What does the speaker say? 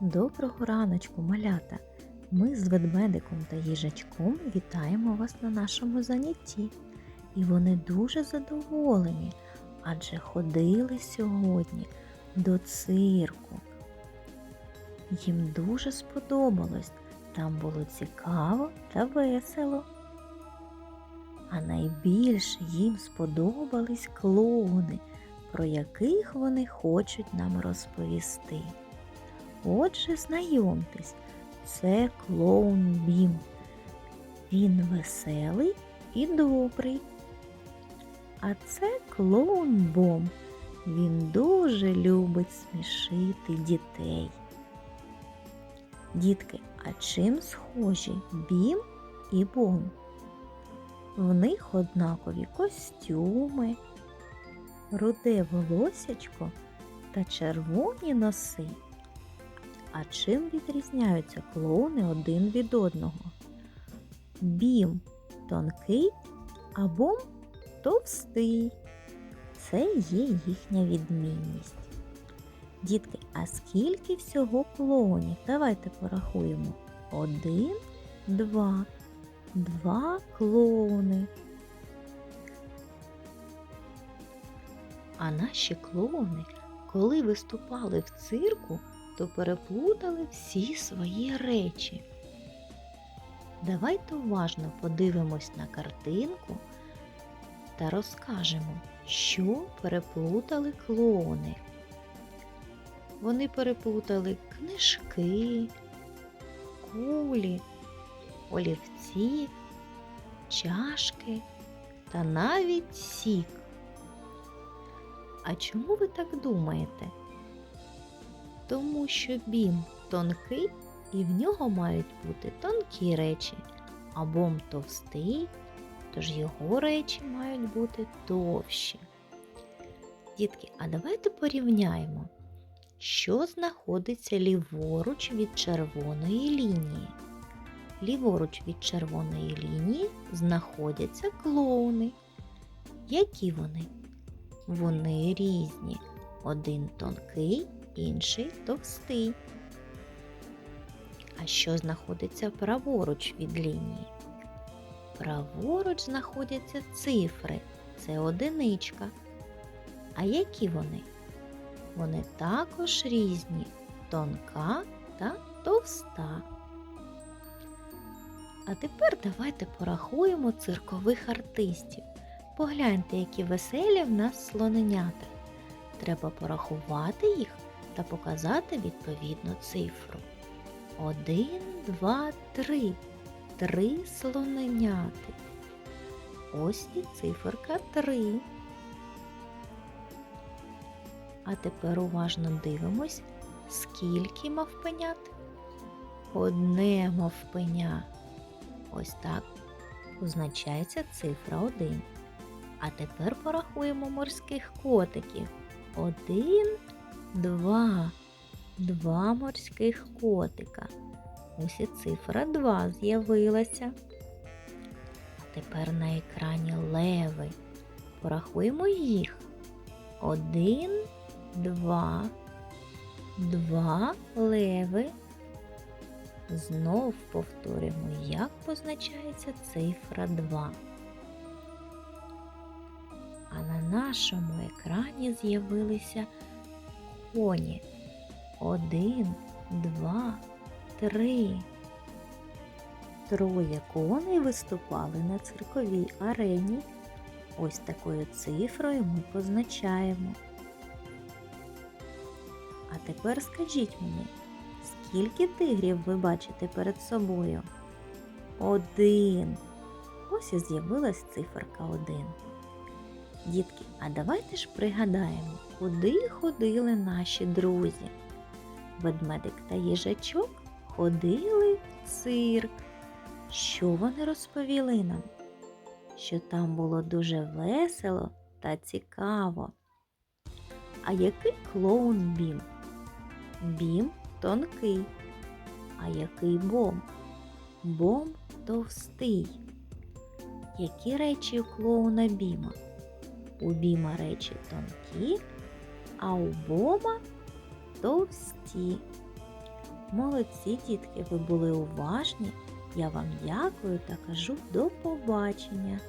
Доброго раночку, малята! Ми з ведмедиком та їжачком вітаємо вас на нашому занятті. І вони дуже задоволені, адже ходили сьогодні до цирку. Їм дуже сподобалось, там було цікаво та весело. А найбільше їм сподобались клоуни, про яких вони хочуть нам розповісти. Отже, знайомтесь, це клоун Бім. Він веселий і добрий. А це клоун Бом. Він дуже любить смішити дітей. Дітки, а чим схожі Бім і Бом? В них однакові костюми, руде волосячко та червоні носи. А чим відрізняються клоуни один від одного? Бім тонкий, а бом товстий. Це є їхня відмінність. Дітки, а скільки всього клоунів? Давайте порахуємо. Один, два. Два клоуни. А наші клоуни, коли виступали в цирку, то переплутали всі свої речі. Давайте уважно подивимось на картинку та розкажемо, що переплутали клоуни. Вони переплутали книжки, кулі, олівці, чашки та навіть сік. А чому ви так думаєте? Тому що бім тонкий і в нього мають бути тонкі речі, а бом товстий, тож його речі мають бути товщі. Дітки, а давайте порівняємо, що знаходиться ліворуч від червоної лінії. Ліворуч від червоної лінії знаходяться клоуни. Які вони? Вони різні. Один тонкий, інший товстий. А що знаходиться праворуч від лінії? Праворуч знаходяться цифри. Це одиничка. А які вони? Вони також різні тонка та товста. А тепер давайте порахуємо циркових артистів. Погляньте, які веселі в нас слоненята. Треба порахувати їх та показати відповідну цифру. Один, два, три. Три слоненяти. Ось і циферка три. А тепер уважно дивимось, скільки мавпенят. Одне мавпеня. Ось так позначається цифра 1. А тепер порахуємо морських котиків. Один, два. Два морських котика. Ось і цифра 2 з'явилася. А тепер на екрані леви. Порахуємо їх. Один, два. Два леви. Знов повторимо, як позначається цифра 2. А на нашому екрані з'явилися коні. Один, два, три. Троє коней виступали на цирковій арені. Ось такою цифрою ми позначаємо. А тепер скажіть мені, скільки тигрів ви бачите перед собою? Один. Ось і з'явилась циферка один. Дітки, а давайте ж пригадаємо, куди ходили наші друзі. Ведмедик та їжачок ходили в цирк. Що вони розповіли нам? Що там було дуже весело та цікаво. А який клоун Бім? Бім тонкий. А який бом? Бом товстий. Які речі у клоуна Біма? У речі тонкі, а у Бома товсті. Молодці, дітки, ви були уважні. Я вам дякую та кажу до побачення.